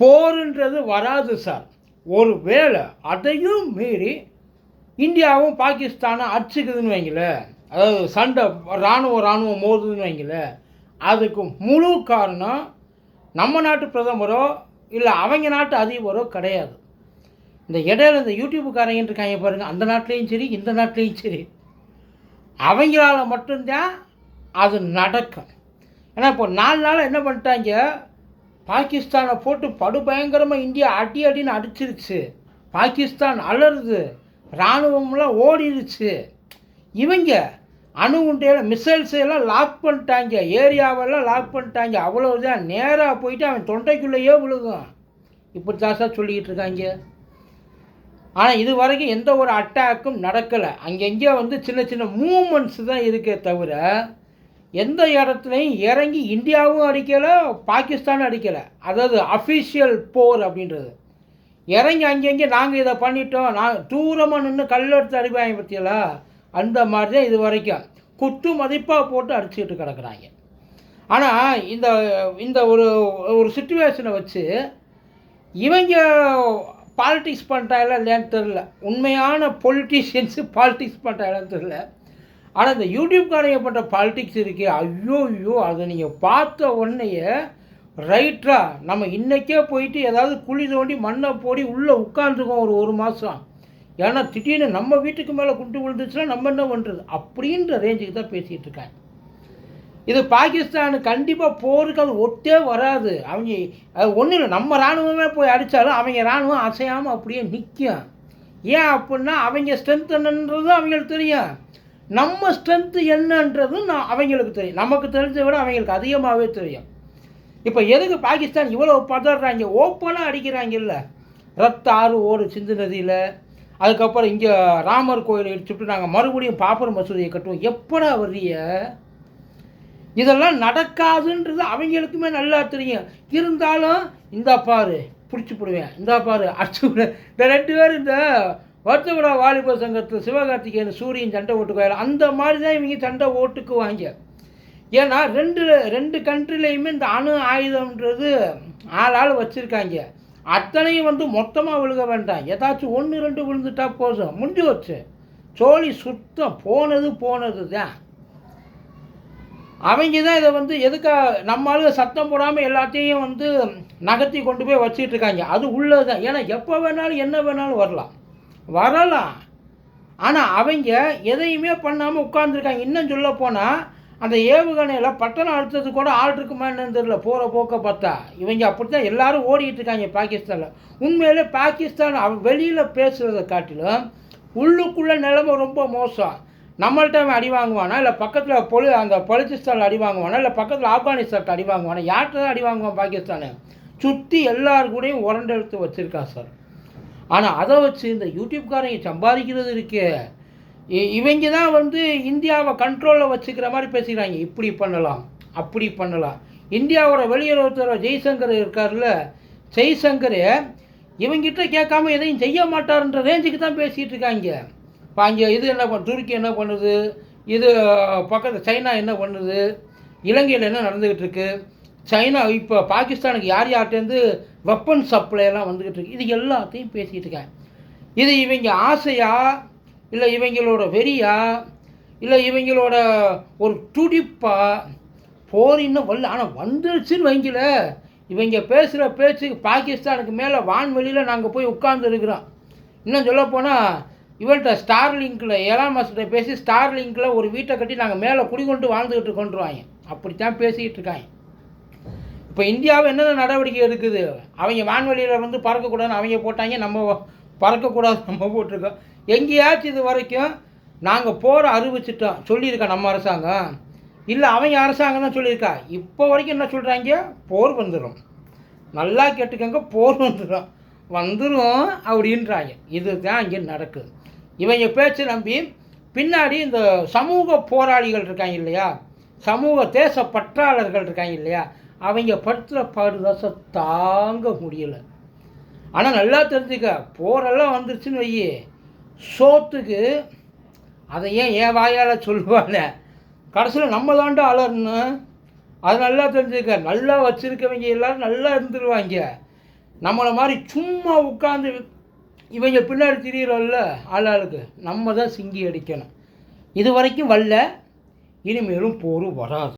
போருன்றது வராது சார். ஒரு வேளை அதையும் மீறி இந்தியாவும் பாகிஸ்தானும் அடிச்சுக்குதுன்னு வைங்களேன் அதாவது சண்டை இராணுவ இராணுவம் மோதுதுன்னு வைங்கள அதுக்கு முழு காரணம் நம்ம நாட்டு பிரதமரோ இல்லை அவங்க நாட்டு அதிபரோ கிடையாது. இந்த இடையில இந்த யூடியூப்புக்காரங்க இருக்காங்க பாருங்கள் அந்த நாட்டிலையும் சரி இந்த நாட்டிலையும் சரி. அவங்களால மட்டும்தான் அது நடக்கும். ஏன்னா இப்போ நாலு நாள் என்ன பண்ணிட்டாங்க பாகிஸ்தானை போட்டு படுபயங்கரமாக இந்தியா அடி அடின்னு அடிச்சிருச்சு. பாகிஸ்தான் அலறுது. இராணுவம்லாம் ஓடிடுச்சு இவங்க அணு உண்டையில் மிசைல்ஸ் எல்லாம் லாக் பண்ணிட்டாங்க. ஏரியாவெல்லாம் லாக் பண்ணிட்டாங்க. அவ்வளோதான் நேராக போயிட்டு அவன் தொண்டைக்குள்ளேயே விழுகும். இப்படி தான் சார் சொல்லிக்கிட்டு இருக்காங்க. ஆனால் இது வரைக்கும் எந்த ஒரு அட்டாக்கும் நடக்கலை. அங்கங்கே வந்து சின்ன சின்ன மூமெண்ட்ஸ் தான் இருக்கே தவிர எந்த இடத்துலையும் இறங்கி இந்தியாவும் அடிக்கலை பாகிஸ்தானும் அடிக்கலை. அதாவது அஃபிஷியல் போர் அப்படின்றது. இறங்கி அங்கங்கே நாங்கள் இதை பண்ணிட்டோம். நான் தூரமாக நின்று கல்லெடுத்து அடிப்பாங்க பற்றியலா அந்த மாதிரி தான் இது வரைக்கும். குத்து மதிப்பாக போட்டு அடிச்சுக்கிட்டு கிடக்குறாங்க. ஆனால் இந்த இந்த ஒரு ஒரு சுச்சுவேஷனை வச்சு இவங்க பாலிட்டிக்ஸ் பண்ணுறாங்களா இல்லையான்னு தெரில உண்மையான பொலிட்டீஷியன்ஸு பாலிட்டிக்ஸ் பண்ணுறாங்களான்னு தெரில ஆனால் இந்த யூடியூப்காரங்க பண்ணுற பாலிட்டிக்ஸ் இருக்கே ஐயோ ஐயோ அதை நீங்கள் பார்த்த உடனேயே ரைட்டாக நம்ம இன்றைக்கே போயிட்டு ஏதாவது குழி தோண்டி மண்ணை போடி உள்ளே உட்காந்துருக்கோம் ஒரு ஒரு மாதம் ஏன்னா திடீர்னு நம்ம வீட்டுக்கு மேலே குண்டு விழுந்துச்சுன்னா நம்ம என்ன பண்ணுறது அப்படின்ற ரேஞ்சுக்கு தான் பேசிகிட்டு இருக்காங்க இது பாகிஸ்தான் கண்டிப்பாக போருக்கு அது ஒட்டே வராது. அவங்க ஒன்றும் இல்லை நம்ம இராணுவமே போய் அடித்தாலும் அவங்க இராணுவம் அசையாமல் அப்படியே நிற்கும் ஏன் அப்படின்னா அவங்க ஸ்ட்ரென்த் அவங்களுக்கு தெரியும். நம்ம ஸ்ட்ரென்த்து என்னன்றதும் நான் அவங்களுக்கு தெரியும். நமக்கு தெரிஞ்சதை விட அவங்களுக்கு அதிகமாகவே தெரியும். இப்போ எதுக்கு பாகிஸ்தான் இவ்வளோ பதறாங்க? ஓப்பனாக அடிக்கிறாங்கல்ல. ரத்த ஆறு ஓடு சிந்து நதியில். அதுக்கப்புறம் இங்கே ராமர் கோயிலை இடிச்சுட்டு நாங்கள் மறுபடியும் பாப்பர் மசூதியை கட்டுவோம். எப்படா வரிய இதெல்லாம் நடக்காதுன்றது அவங்களுக்குமே நல்லா தெரியும். இருந்தாலும் இந்தா பாரு பிடிச்சி போடுவேன். இந்தா பாரு அடிச்சு இந்த ரெண்டு பேரும் இந்த வருத்தபுரா வாலிப சங்கத்தில் சிவகார்த்திகேயன் சூரியன் சண்டை ஓட்டுக்குவாங்க அந்த மாதிரி தான் இவங்க சண்டை ஓட்டுக்கு வாங்க ஏன்னா ரெண்டு ரெண்டு கண்ட்ரிலையுமே இந்த அணு ஆயுதம்ன்றது ஆள் ஆள் வச்சுருக்காங்க. அத்தனையும் வந்து மொத்தமாக விழுக வேண்டாம். ஏதாச்சும் ஒன்று ரெண்டு விழுந்துட்டா போதும். முடிஞ்சு வச்சு சோழி சுத்தம் போனது போனது தான் அவங்க தான் இதை வந்து எதுக்காக நம்ம ஆளுங்க சத்தம் போடாமல் எல்லாத்தையும் வந்து நகர்த்தி கொண்டு போய் வச்சுட்டு இருக்காங்க. அது உள்ளது தான் ஏன்னா எப்போ வேணாலும் என்ன வேணாலும் வரலாம். வரலாம் ஆனால் அவங்க எதையுமே பண்ணாமல் உட்காந்துருக்காங்க இன்னும் சொல்ல போனால் அந்த ஏவுகணையில் பட்டணம் அடுத்தது கூட ஆள் இருக்குமா தெரியல. போகிற போக்க பார்த்தா. இவங்க அப்படி தான் எல்லோரும் ஓடிக்கிட்டு இருக்காங்க பாகிஸ்தானில். உண்மையிலே பாகிஸ்தான் அவ வெளியில் பேசுகிறத காட்டிலும் உள்ளுக்குள்ளே நிலைமை ரொம்ப மோசம். நம்மள்ட்ட அவன் அடி வாங்குவானா? இல்லை பக்கத்தில் பொலி அந்த பலுச்சிஸ்தானில் அடி வாங்குவானா? இல்லை பக்கத்தில் ஆப்கானிஸ்தான்கிட்ட அடி வாங்குவானா? யார்கிட்ட தான் அடி வாங்குவான் பாகிஸ்தானு? சுற்றி எல்லாரு கூடயும் உரண்டெடுத்து வச்சுருக்கான் சார். ஆனால் அதை வச்சு இந்த யூடியூப்காரங்க சம்பாதிக்கிறது இருக்கே. இ- இவங்க தான் வந்து இந்தியாவை கண்ட்ரோலில் வச்சுக்கிற மாதிரி பேசிக்கிறாங்க. இப்படி பண்ணலாம் அப்படி பண்ணலாம். இந்தியாவோட வெளியுறவுத்துறை ஜெய்சங்கர் இருக்கார்ல ஜெய்சங்கர் இவங்கிட்ட கேட்காம எதையும் செய்ய மாட்டாருன்ற ரேஞ்சுக்கு தான் பேசிகிட்டு இருக்காங்க. இப்போ அங்கே இது என்ன பண்ண துருக்கி என்ன பண்ணுது? இது பக்கத்து சைனா என்ன பண்ணுது? இலங்கையில் என்ன நடந்துக்கிட்டு இருக்குது சைனா இப்போ பாகிஸ்தானுக்கு யார் யார்கிட்டேருந்து வெப்பன் சப்ளை எல்லாம் வந்துக்கிட்டு இருக்கு? இது எல்லாத்தையும் பேசிகிட்டு இருக்காங்க. இது இவங்க ஆசையா? இல்லை இவங்களோட வெறியா? இல்லை இவங்களோட ஒரு துடிப்பா? போர் இன்னும் வரல. ஆனால் வந்துருச்சுன்னு வைங்கள இவங்க பேசுகிற பேச்சுக்கு பாகிஸ்தானுக்கு மேலே வான்வெளியில் நாங்கள் போய் உட்கார்ந்துருக்குறோம் இன்னும் சொல்லப்போனால் இவன்கிட்ட ஸ்டார் லிங்க்கில் ஏழாம் மாதத்தை பேசி ஸ்டார் லிங்கில் ஒரு வீட்டை கட்டி நாங்கள் மேலே குடிகொண்டு வாழ்ந்துக்கிட்டு கொண்டுருவாங்க அப்படித்தான் பேசிக்கிட்டு இருக்காங்க. இப்போ இந்தியாவை என்னென்ன நடவடிக்கை எடுக்குது அவங்க வான்வெளியில் வந்து பறக்கக்கூடாதுன்னு அவங்க போட்டாங்க நம்ம பறக்கக்கூடாது நம்ம போட்டிருக்கோம். எங்கேயாச்சும் இது வரைக்கும் நாங்கள் போகிற அறிவிச்சிட்டோம் சொல்லியிருக்கா நம்ம அரசாங்கம்? இல்லை அவங்க அரசாங்கம் தான் சொல்லியிருக்கா? இப்போ வரைக்கும் என்ன சொல்கிறாங்க போர் வந்துடும் நல்லா கேட்டுக்கங்க போர் வந்துடும் வந்துடும் அப்படின்றாங்க. இதுதான் இங்கே நடக்குது. இவங்க பேச்சு நம்பி பின்னாடி இந்த சமூக போராளிகள் இருக்காங்க இல்லையா? சமூக தேச பற்றாளர்கள் இருக்காங்க இல்லையா? அவங்க படுத்துகிற பாடுதாச தாங்க முடியலை. ஆனால் நல்லா தெரிஞ்சுக்க போரெல்லாம் வந்துருச்சுன்னு வையி சோத்துக்கு அதை ஏன் என் வாயால் சொல்லுவாங்க கடைசியில் நம்ம தாண்டா அலறணும். அது நல்லா தெரிஞ்சுக்க நல்லா வச்சுருக்கவங்க எல்லோரும் நல்லா இருந்துருவாங்க. நம்மளை மாதிரி சும்மா உட்காந்து இவங்க பின்னாடி திரியிறோம்ல ஆளாளுக்கு நம்ம தான் சிங்கி அடிக்கணும். இது வரைக்கும் வரல இனிமேலும் போரும் வராது.